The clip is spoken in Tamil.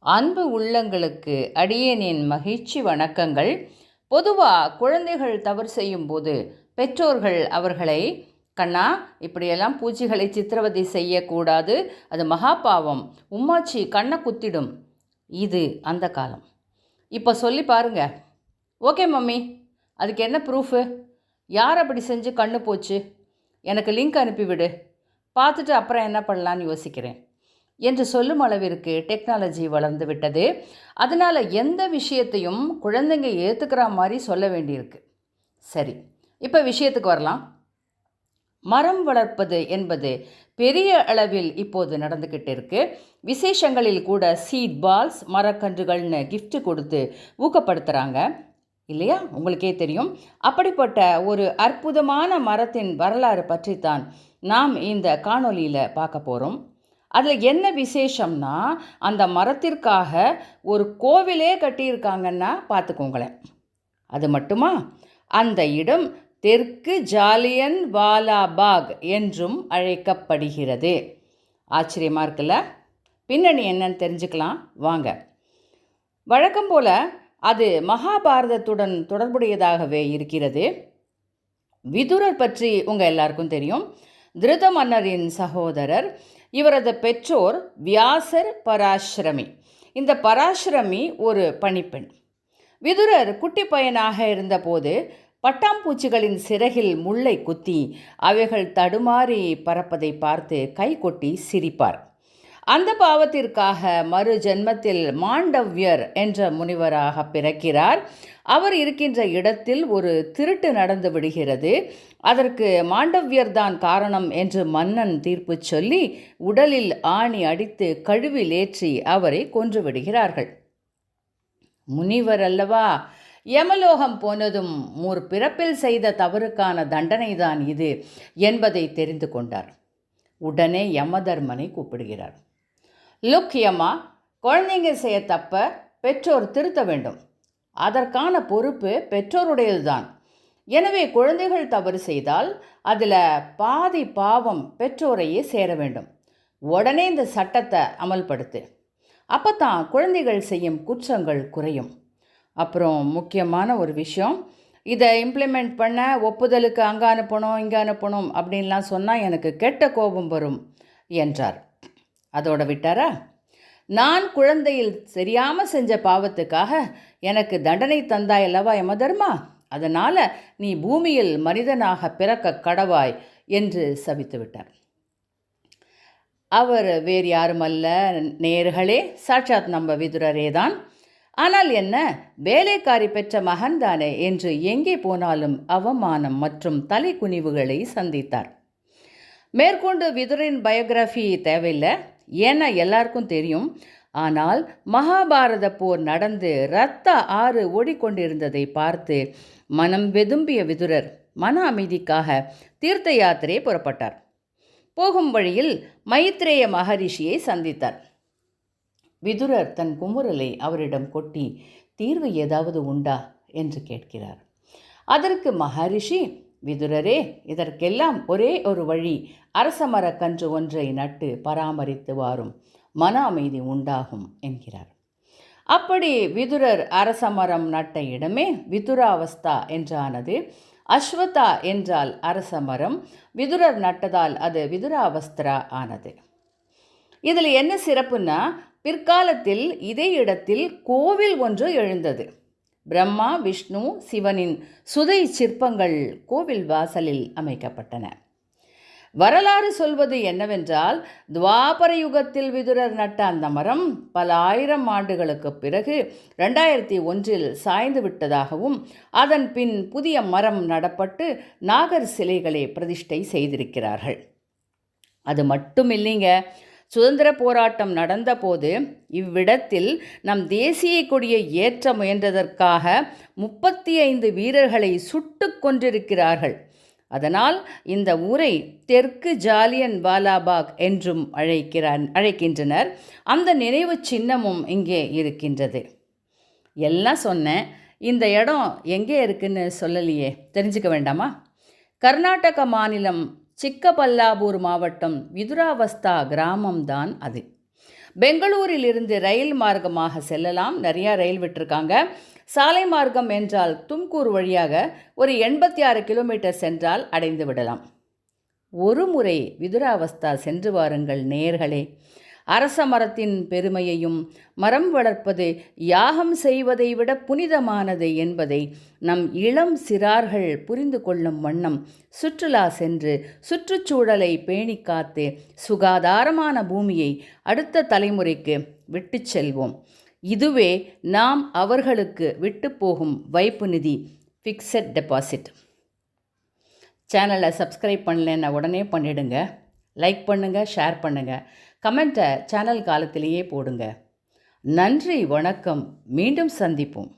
அன்பு உள்ளங்களுக்கு அடியேனின் மகிழ்ச்சி வணக்கங்கள். பொதுவாக குழந்தைகள் தவறு செய்யும்போது பெற்றோர்கள் அவர்களை கண்ணா இப்படியெல்லாம் பூச்சிகளை சித்திரவதை செய்யக்கூடாது. அது மகாபாவம். உம்மாச்சி கண்ணை குத்திடும். இது அந்த காலம். இப்போ சொல்லி பாருங்க. ஓகே மம்மி அதுக்கு என்ன ப்ரூஃபு யார் அப்படி செஞ்சு கண்ணு போச்சு? எனக்கு லிங்க் அனுப்பிவிடு. பார்த்துட்டு அப்புறம் என்ன பண்ணலான்னு யோசிக்கிறேன். என்று சொல்லும் அளவிற்கு டெக்னாலஜி வளர்ந்து விட்டது. அதனால் எந்த விஷயத்தையும் குழந்தைங்க ஏற்றுக்கிற மாதிரி சொல்ல வேண்டியிருக்கு. சரி இப்போ விஷயத்துக்கு வரலாம். மரம் வளர்ப்பது என்பது பெரிய அளவில் இப்போது நடந்துக்கிட்டு இருக்கு. விசேஷங்களில் கூட சீட் பால்ஸ் மரக்கன்றுகள்னு கிஃப்ட் கொடுத்து ஊக்கப்படுத்துகிறாங்க இல்லையா? உங்களுக்கே தெரியும். அப்படிப்பட்ட ஒரு அற்புதமான மரத்தின் வரலாறு பற்றித்தான் நாம் இந்த காணொலியில் பார்க்க போகிறோம் அதில் என்ன விசேஷம்னா அந்த மரத்திற்காக ஒரு கோவிலே கட்டியிருக்காங்கன்னா பார்த்துக்கோங்களேன். அது மட்டுமா? அந்த இடம் தெற்கு ஜாலியன் வாலாபாக் என்றும் அழைக்கப்படுகிறது. ஆச்சரியமாக இருக்குல்ல? பின்னணி என்னன்னு தெரிஞ்சுக்கலாம். வாங்க. வழக்கம் போல அது மகாபாரதத்துடன் தொடர்புடையதாகவே இருக்கிறது. விதுரர் பற்றி உங்கள் எல்லாருக்கும் தெரியும். திருத மன்னரின் சகோதரர் இவரது பெற்றோர் வியாசர் பராசிரமி இந்த பராசிரமி ஒரு பணிப்பெண். விதுரர் குட்டி பையனாக இருந்தபோது பட்டாம்பூச்சிகளின் சிறகில் முள்ளை குத்தி அவைகள் தடுமாறி பறப்பதை பார்த்து கை கொட்டி சிரிப்பார். அந்த பாவத்திற்காக மறு ஜென்மத்தில் மாண்டவ்யர் என்ற முனிவராக பிறக்கிறார். அவர் இருக்கின்ற இடத்தில் ஒரு திருட்டு நடந்து விடுகிறது. அதற்கு மாண்டவ்யர் தான் காரணம் என்று மன்னன் தீர்ப்பு சொல்லி உடலில் ஆணி அடித்து கழுவில் ஏற்றி அவரை கொன்று விடுகிறார்கள். முனிவர் அல்லவா யமலோகம் போனதும் ஒரு பிறப்பில் செய்த தவறுக்கான தண்டனைதான் இது என்பதை தெரிந்து கொண்டார். உடனே யமதர்மனை கூப்பிடுகிறார். லுக் குழந்தைங்க செய்ய தப்ப பெற்றோர் திருத்த வேண்டும். அதற்கான பொறுப்பு பெற்றோருடையதுதான். எனவே குழந்தைகள் தவறு செய்தால் அதில் பாதி பாவம் பெற்றோரையே சேர வேண்டும். உடனே இந்த சட்டத்தை அமல்படுத்து. அப்போ தான் குழந்தைகள் செய்யும் குற்றங்கள் குறையும். அப்புறம் முக்கியமான ஒரு விஷயம் இதை இம்ப்ளிமெண்ட் பண்ண ஒப்புதலுக்கு அங்கே அனுப்பணும் இங்கே அனுப்பணும் அப்படின்லாம் சொன்னால் எனக்கு கெட்ட கோபம் வரும் என்றார். அதோட விட்டாரா? நான் குழந்தையில் சரியாமல் செஞ்ச பாவத்துக்காக எனக்கு தண்டனை தந்தாய் அல்லவா யமதர்மா அதனால் நீ பூமியில் மனிதனாக பிறக்க கடவாய் என்று சபித்து விட்டார். அவர் வேறு யாருமல்ல நேர்களே சாட்சாத் நம்ம விதுரரே தான். ஆனால் என்ன? வேலைக்காரி பெற்ற மகன்தானே என்று எங்கே போனாலும் அவமானம் மற்றும் தலைக்குனிவுகளை சந்தித்தார். மேற்கொண்டு விதுரின் பயோகிராஃபி தேவையில்லை. ஏன்னா எல்லாருக்கும் தெரியும். ஆனால் மகாபாரத போர் நடந்து இரத்த ஆறு ஓடிக்கொண்டிருந்ததை பார்த்து மனம் வெதும்பிய விதுரர் மன அமைதிக்காக தீர்த்த யாத்திரையை புறப்பட்டார். போகும் வழியில் மைத்ரேய மகரிஷியை சந்தித்தார். விதுரர் தன் குமுறலை அவரிடம் கொட்டி தீர்வு ஏதாவது உண்டா? என்று கேட்கிறார். அதற்கு மகரிஷி விதுரரே இதற்கெல்லாம் ஒரே ஒரு வழி. அரசமர கன்று ஒன்றை நட்டு பராமரித்து வாரும். மன அமைதி உண்டாகும் என்கிறார். அப்படி விதுரர் அரசமரம் நட்ட இடமே விதுராவஸ்தா என்றானது. அஸ்வதா என்றால் அரசமரம் விதுரர் நட்டதால் அது விதுராவஸ்திரா ஆனது. இதில் என்ன சிறப்புன்னா பிற்காலத்தில் இதே இடத்தில் கோவில் ஒன்று எழுந்தது. பிரம்மா விஷ்ணு சிவனின் சுதை சிற்பங்கள் கோவில் வாசலில் அமைக்கப்பட்டன. வரலாறு சொல்வது என்னவென்றால் துவாபர யுகத்தில் விதுரர் நட்ட அந்த மரம் பல ஆயிரம் ஆண்டுகளுக்கு பிறகு ரெண்டாயிரத்தி ஒன்றில் சாய்ந்து விட்டதாகவும் அதன் பின் புதிய மரம் நடப்பட்டு நாகர் சிலைகளை பிரதிஷ்டை செய்திருக்கிறார்கள். அது மட்டும் இல்லைங்க சுதந்திர போராட்டம் நடந்தபோது இவ்விடத்தில் நம் தேசிய கொடியை ஏற்ற முயன்றதற்காக முப்பத்தி ஐந்து வீரர்களை சுட்டு கொன்றிருக்கிறார்கள். அதனால் இந்த ஊரை தெற்கு ஜாலியன் வாலாபாக் என்றும் அழைக்கிறார் அழைக்கின்றனர். அந்த நினைவு சின்னமும் இங்கே இருக்கின்றது. எல்லாம் சொன்னேன் இந்த இடம் எங்கே இருக்குன்னு சொல்லலையே. தெரிஞ்சுக்க வேண்டாமா? கர்நாடக மாநிலம் சிக்கபல்லாபூர் மாவட்டம் விதுராவஸ்தா கிராமம்தான் அது. பெங்களூரில் இருந்து ரயில் மார்க்கமாக செல்லலாம். நிறையா ரயில் விட்டுருக்காங்க. சாலை மார்க்கம் என்றால் தும்கூர் வழியாக ஒரு எண்பத்தி ஆறு கிலோமீட்டர் சென்றால் அடைந்து விடலாம் ஒரு முறை விதுராவஸ்தா சென்று வாருங்கள் நேர்களே. அரச மரத்தின் பெருமையையும் மரம் வளர்ப்பது யாகம் செய்வதை விட புனிதமானது என்பதை நம் இளம் சிறார்கள் புரிந்து கொள்ளும் வண்ணம் சுற்றுலா சென்று சுற்றுச்சூழலை பேணி காத்து சுகாதாரமான பூமியை அடுத்த தலைமுறைக்கு விட்டுச் செல்வோம். இதுவே நாம் அவர்களுக்கு விட்டு போகும் வைப்பு நிதி ஃபிக்ஸட் டெபாசிட் சேனலை சப்ஸ்கிரைப் பண்ணலன்னா உடனே பண்ணிடுங்க. லைக் பண்ணுங்கள் ஷேர் பண்ணுங்கள் கமெண்ட்டை சேனல் காலத்திலேயே போடுங்க. நன்றி வணக்கம். மீண்டும் சந்திப்போம்.